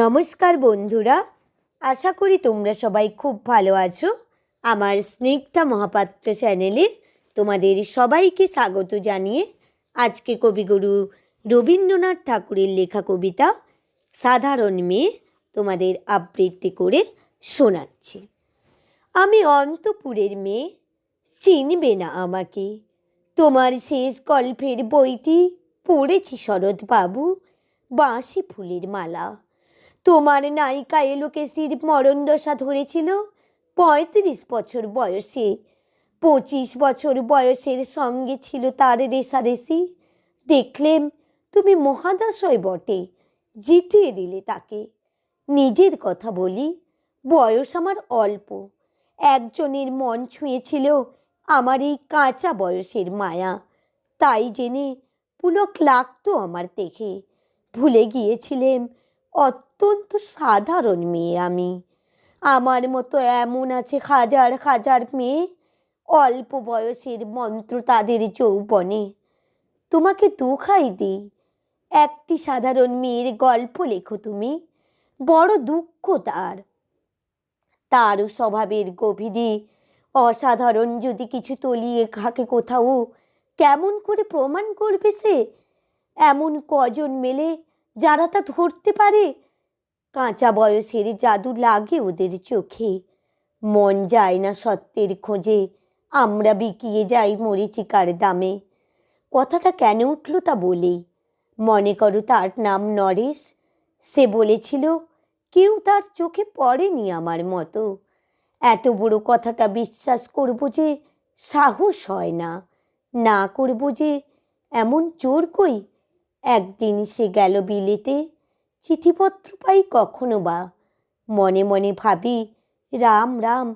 নমস্কার বন্ধুরা, আশা করি তোমরা সবাই খুব ভালো আছো। আমার স্নিগ্ধা মহাপাত্র চ্যানেলে তোমাদের সবাইকে স্বাগত জানিয়ে আজকে কবিগুরু রবীন্দ্রনাথ ঠাকুরের লেখা কবিতা সাধারণ মেয়ে তোমাদের আবৃত্তি করে শোনাচ্ছি। আমি অন্তপুরের মেয়ে, চিনবে না আমাকে। তোমার শেষ গল্পের বইটি পড়েছি শরৎবাবু, বাঁশি ফুলের মালা। তোমার নায়িকা এলোকেশির মরণ দশা ধরেছিল? পঁয়ত্রিশ বছর বয়সে। পঁচিশ বছর বয়সের সঙ্গে ছিল তার রেশারেশি। দেখলেম তুমি মহাদশয় বটে, জিতিয়ে দিলে তাকে। নিজের কথা বলি, বয়স আমার অল্প। একজনের মন ছুঁয়েছিল আমার এই কাঁচা বয়সের মায়া। তাই জেনে পুলক লাগতো আমার দেখে। ভুলে গিয়েছিলেম অত্যন্ত সাধারণ মেয়ে আমি। আমার মতো এমন আছে হাজার হাজার মেয়ে। অল্প বয়সের মন্ত্র তাদের যৌবনে। তোমাকে দুখাই দিই। একটি সাধারণ মেয়ের গল্প লেখো তুমি। বড় দুঃখ তার। তারও স্বভাবের গভীরে অসাধারণ যদি কিছু তলিয়ে থাকে কোথাও, কেমন করে প্রমাণ করবে সে? এমন কজন মেলে যারা তা ধরতে পারে? কাঁচা বয়সের জাদু লাগে ওদের চোখে। মন যায় না সত্যের খোঁজে, আমরা বিকিয়ে যাই মরিচিকার দামে। কথাটা কেন উঠল তা বলেই। মনে করো তার নাম নরেশ। সে বলেছিল, কেউ তার চোখে পড়েনি আমার মতো। এত বড় কথাটা বিশ্বাস করব যে সাহস হয় না। না করব যে এমন চোর কই? একদিন সে গেল বিলেতে। চিঠিপত্র পাই কখনো বা? মনে মনে ভাবি, রাম রাম,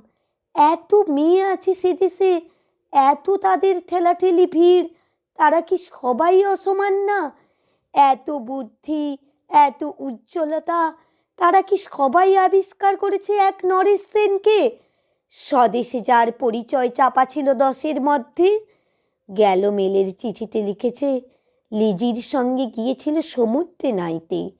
এত মেয়ে আছে সে দেশে, এত তাদের ঠেলাঠেলি ভিড়, তারা কি সবাই অসমান না? এত বুদ্ধি, এত উজ্জ্বলতা, তারা কি সবাই আবিষ্কার করেছে এক নরেশ সেনকে? স্বদেশে যার পরিচয় চাপা ছিল দশের মধ্যে, গেল মেলের চিঠিতে লিখেছে, লিজির সঙ্গে গিয়েছিল সমুদ্রে নাইতে।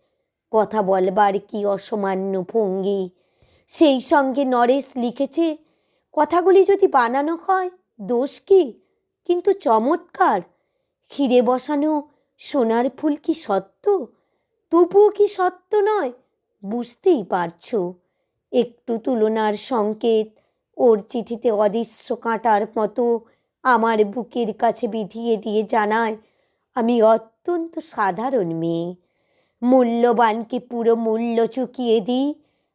কথা বলবার কি অসামান্য ভঙ্গি? সেই সঙ্গে নরেশ লিখেছে, কথাগুলি যদি বানানো হয়, দোষ কি? কিন্তু চমৎকার। হিরে বসানো সোনার ফুল কি সত্য? তবুও কি সত্য নয়? বুঝতেই পারছ। একটু তুলনার সংকেত, ওর চিঠিতে অদৃশ্য কাঁটার মতো আমার বুকের কাছে বিধিয়ে দিয়ে জানায়, আমি অত্যন্ত সাধারণ মেয়ে। মূল্যবানকে পুরো মূল্য চুকিয়ে দিই?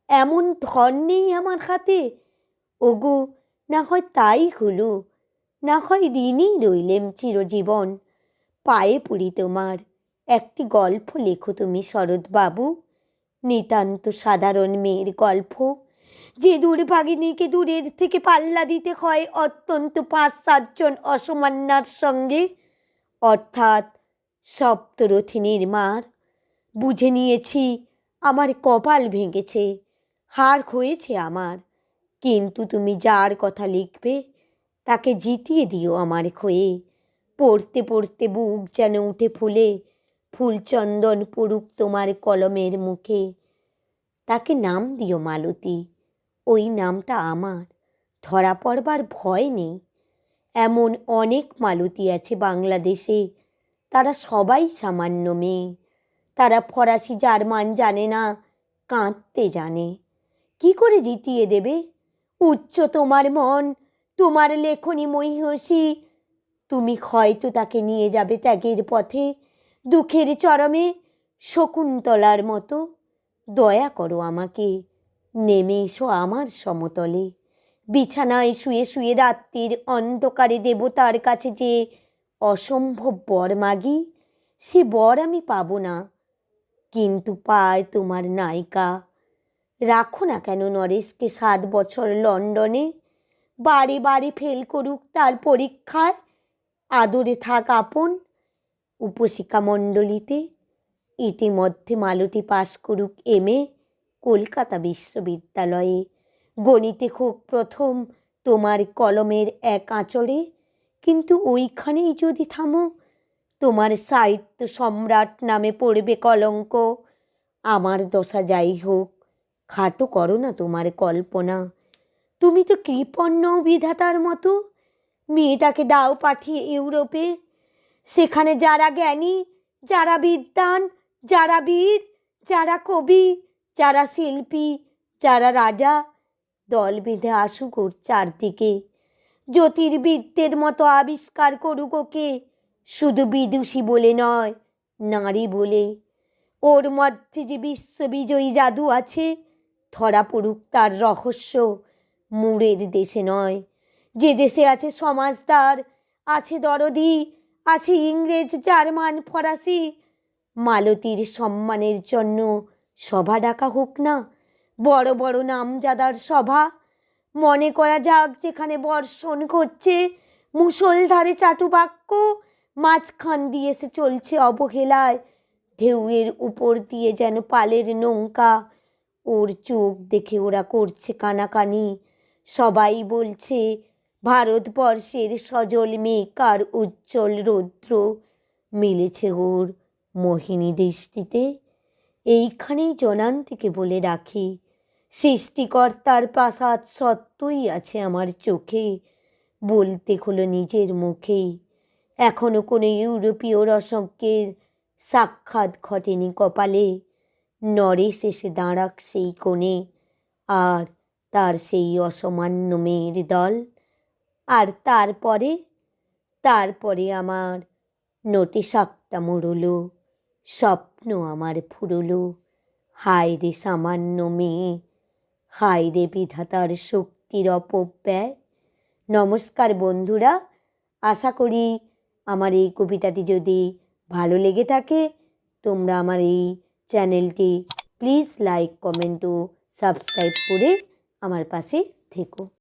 এমন ধন নেই আমার হাতে। ওগো, না হয় তাই হলো। না হয় ঋণই রইলেম চিরজীবন। পায়ে পড়ি তোমার। একটি গল্প লেখো তুমি শরৎবাবু। নিতান্ত সাধারণ মেয়ের গল্প। যে দুর্ভাগিনীকে দূরের থেকে পাল্লা দিতে হয়, অত্যন্ত পাঁচ সাতজন অসমান্যার সঙ্গে। অর্থাৎ সপ্তরথিনীর মার। বুঝে নিয়েছি, আমার কপাল ভেঙেছে, হার হয়েছে আমার। কিন্তু তুমি যার কথা লিখবে, তাকে জিতিয়ে দিও আমার ক্ষয়ে পড়তে পড়তে বুক যেন উঠে ফুলে, ফুলচন্দন পড়ুক তোমার কলমের মুখে। তাকে নাম দিও মালতী, ওই নামটা আমার, ধরা পড়বার ভয় নেই। এমন অনেক মালতী আছে বাংলাদেশে, তারা সবাই সামান্য মেয়ে। তারা ফরাসি, জার্মান জানে না, কাঁদতে জানে। কি করে জিতিয়ে দেবে? উচ্চ তোমার মন, তোমার লেখনী মহিষী। তুমি হয়তো তাকে নিয়ে যাবে ত্যাগের পথে, দুঃখের চরমে, শকুন্তলার মতো। দয়া করো আমাকে, নেমে এসো আমার সমতলে। বিছানায় শুয়ে শুয়ে রাত্রির অন্ধকারে দেবতার কাছে যে অসম্ভব বর মাগি, সে বর আমি পাবো না। কিন্তু পায় তোমার নায়িকা। রাখো না কেন নরেশকে সাত বছর লন্ডনে। বারে বারে ফেল করুক তার পরীক্ষায়। আদরে থাক আপন উপশিকা মণ্ডলীতে। ইতিমধ্যে মালতী পাশ করুক এম এ কলকাতা বিশ্ববিদ্যালয়ে। গণিতে হোক প্রথম তোমার কলমের এক আঁচড়ে। কিন্তু ওইখানেই যদি থামো তোমার সাহিত্য সম্রাট নামে পড়বে কলঙ্ক। আমার দশা যাই হোক, খাটো করো না তোমার কল্পনা। তুমি তো কৃপণ্য বিধাতার মতো। মেয়েটাকে দাও পাঠিয়ে ইউরোপে। সেখানে যারা জ্ঞানী, যারা বিদ্বান, যারা বীর, যারা কবি, যারা শিল্পী, যারা রাজা, দল বেঁধে আসুক ওর চারদিকে। জ্যোতির্বিদদের মতো আবিষ্কার করুক ওকে। শুধু বিদুষী বলে নয়, নারী বলে। ওর মধ্যে যে বিশ্ববিজয়ী জাদু আছে, ধরা পড়ুক তার রহস্য মুরের দেশে নয়। যে দেশে আছে সমাজদার, আছে দরদি, আছে ইংরেজ, জার্মান, ফরাসি, মালতীর সম্মানের জন্য সভা ডাকা হোক না, বড় বড় নামজাদার সভা। মনে করা যাক যেখানে বর্ষণ করছে মুষলধারে চাটুবাক্য মাঝখান দিয়ে সে চলছে অবহেলায়। ঢেউয়ের উপর দিয়ে যেন পালের নৌকা। ওর চোখ দেখে ওরা করছে কানাকানি। সবাই বলছে, ভারতবর্ষের সজল মেঘ আর উজ্জ্বল রৌদ্র মিলেছে ওর মোহিনী দৃষ্টিতে। এইখানেই জনান্তিকে বলে রাখি, সৃষ্টিকর্তার প্রাসাদ সত্যই আছে আমার চোখে। বলতে হলো নিজের মুখেই। এখনও কোনো ইউরোপীয় রসজ্ঞের সাক্ষাৎ ঘটেনি কপালে। নরেশ এসে দাঁড়াক সেই কোণে, আর তার সেই অসামান্য মেয়ের দল। আর তারপরে তারপরে আমার নোটে সাক্তা মুড়লো স্বপ্ন আমার ফুরলো। হায় রে সামান্য মেয়ে, হায় রে বিধাতার শক্তির অপব্যয়। নমস্কার বন্ধুরা, আশা করি আমার এই কবিতাটি যদি ভালো লেগে থাকে, তোমরা আমার এই চ্যানেলটি প্লিজ লাইক, কমেন্ট ও সাবস্ক্রাইব করে আমার পাশে থেকো।